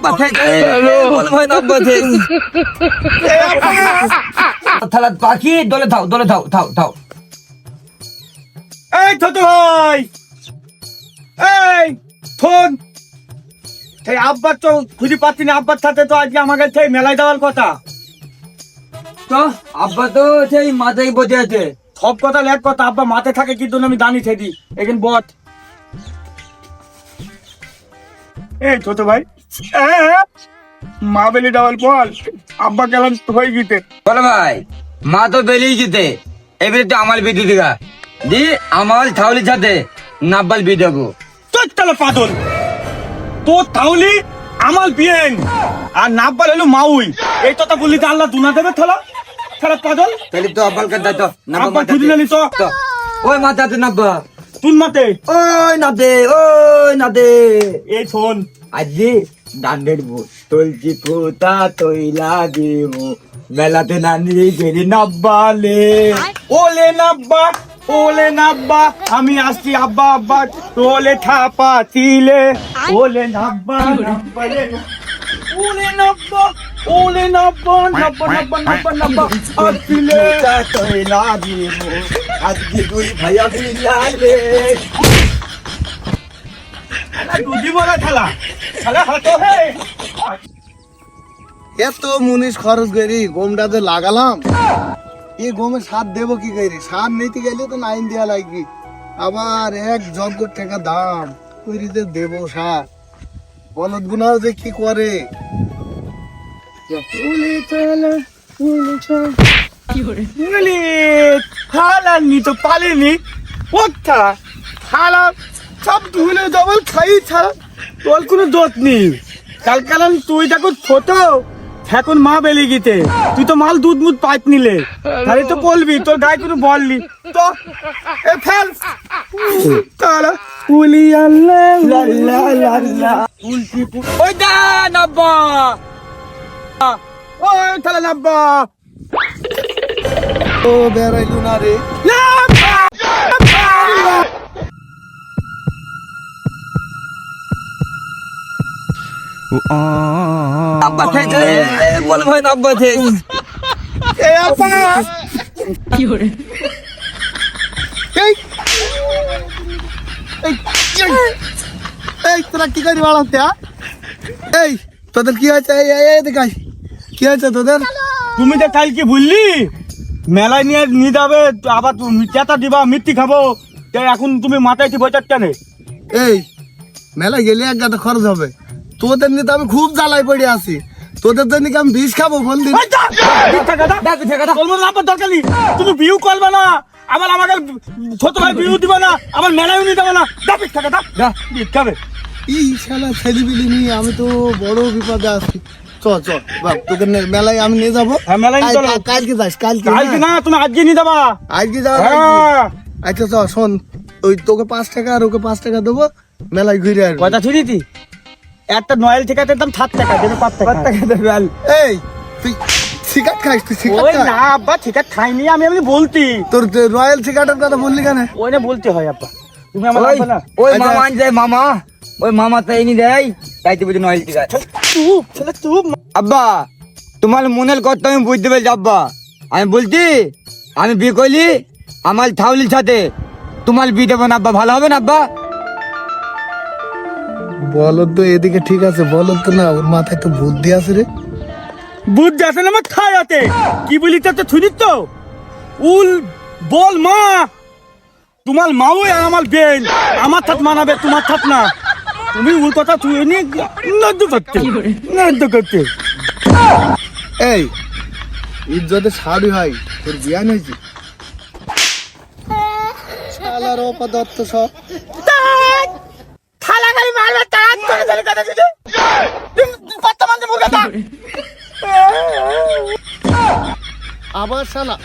আব্বা মনে হয় না আব্বা পাখি দলে থাও দলে থাও থাও থাও এই ছোট ভাই। এই ফোন এই আব্বার তো খুঁজে পাচ্ছি না আব্বার সাথে তো আজকে আমাকে সেই মেলায় দেওয়ার কথা। তো আব্বা তো সেই মাথায় বসে আছে। সব কথা লেখ কথা আব্বা মাথায় থাকে কিন্তু আমি জানি সেদি এখানে বট এই ছোট ভাই। মা বেলি ডাবল বল আব্বা গেলাম হয়ে গিতে। বলো ভাই মা তো বেরিয়ে যেতে এবারে তো আমার বিদ্যুৎ দিঘা দি আমার ছাউলির সাথে নাব্বাল বিয়ে দেবো তোর তাহলে পাদল তোর তাহলে আমার বিয়েন। আর নাব্বার হলো মাউই। এই কথা বললি তো আল্লাহ দুনা দেবে থালা। থালা পাদল তাহলে তো আব্বাল কাছে তো আব্বা খুঁজে নিলি তো। ওই মাথাতে নাব্বা। তুন মাতে। ওই না দে ওই না দে এই শোন। আজি দান্ডের তুলছি ফুতা তৈলা দিব মেলাতে নানি গেলি নাব্বালে। ওলে নাব্বা ওলে নাব্বা আমি আসছি আব্বা আব্বা ওলে থাপা তিলে। ওলে নাব্বা নাব্বা রে। ওলে নাব্বা ওলে নাব্বা নাব্বা নাব্বা নাব্বা নাব্বা আসছিলে তৈলা। দিব আজকে দুই ভাইয়া বিলালে দুধি বলা খেলা এত মুনিশ খরচ করি গমটাতে লাগালাম। এই গমে সার দেবো কি করি? সার নিতে গেলে তো নাইন দেওয়া লাগবে। আবার এক যজ্ঞ টাকা দাম করিতে দেবো সার। বলদ গুনাও যে কি করে? সব ধুলে ডবল খাই ছাড়া। তোর কোনো দোষ নেই। কাল কারণ তুই দেখো ছোট এখন মা বেলি গিতে। তুই তো মাল দুধ মুধ পাইপ নিলে। তাহলে তো বলবি তোর গায়ে কোনো বললি তো এ ফেল। তাহলে ওই দা নাব্বা। ওই তাহলে নাব্বা। ও বেড়াইলু না রে। নাব্বা আব্বা মনে হয় আব্বা এই। এই, এই, এই তোরা কি করি বাড়াতে এই তোদের কি হয়েছে? এই দেখাই। কি হয়েছে তোদের? তুমি তো কালকে বললি মেলায় নিয়ে নিয়ে যাবে আবার তুমি চেতা দিবা মিথ্যি খাব। এখন তুমি মাথায় কি বইটার কেন? এই মেলায় গেলে এক গাদা খরচ হবে। তোদের নিয়ে তো আমি খুব জ্বালাই পড়ে আছি। তোদের জন্য কি আমি বিষ খাব? বল দিন। দরকার নেই। তুমি বিউ করবে না। আবার আমাকে ছোট ভাই বিউ দিবে না। আমার মেলায় নিয়ে যাবে না। দা কথা। খাবে। এই শালা ছেলেপিলি নিয়ে আমি তো বড় বিপদে আছি। চ চ বাপ তোদের মেলায় আমি নিয়ে যাব। হ্যাঁ, কালকে যাস কালকে কালকে হ্যাঁ? না তুমি আজকে নিয়ে যাবা। আজকে যাওয়া হ্যাঁ। আচ্ছা চ শোন ওই তোকে পাঁচ টাকা আর ওকে পাঁচ টাকা দেবো। মেলায় ঘুরে আসব। কয়টা ছুটি একটা নয়েল ঠিক আছে সাত টাকা দেবে পাঁচ টাকা। এই তুই সিগারেট খাইস তুই সিগারেট ওই না আব্বা আছে খাইনি আমি আমি বলতি তোর রয়্যাল সিগারেটের কথা বললি কেন? ওই না বলতে হয় আব্বা। তুমি আমার আব্বা না? ওই আচ্ছা। মামা মামা। ওই মামা তো এনে দেয় তাইতে বুঝি নয় ঠিক আছে চুপ ছেলে চুপ। আব্বা তোমার মনের কথা আমি বুঝতে পেরেছি আব্বা। আমি বলছি আমি বিয়ে করলি আমার ছাউলির সাথে। তোমার বিয়ে দেবো না আব্বা। ভালো হবে না আব্বা? বলো তো এদিকে ঠিক আছে বলো তো না ওর মাথায় তো বুদ্ধি আছে রে। বুধ যাচ্ছে না আমার খায়াতে কি বলি তো শুনিস তো। উল বল মা। তোমার মাও আর আমার বেন আমার থাক মানাবে তোমার থাক না। তুমি উল কথা তুই নিয়ে নদ্য করতে নদ্য করতে। এই ইজ্জতে শাড়ি হয় তোর বিয়ান হয়েছে। শালার অপদত্ত সব। খালা খালি মারবে তার করে ধরে কথা দিতে কত মানে মুখে তা আবার শালা।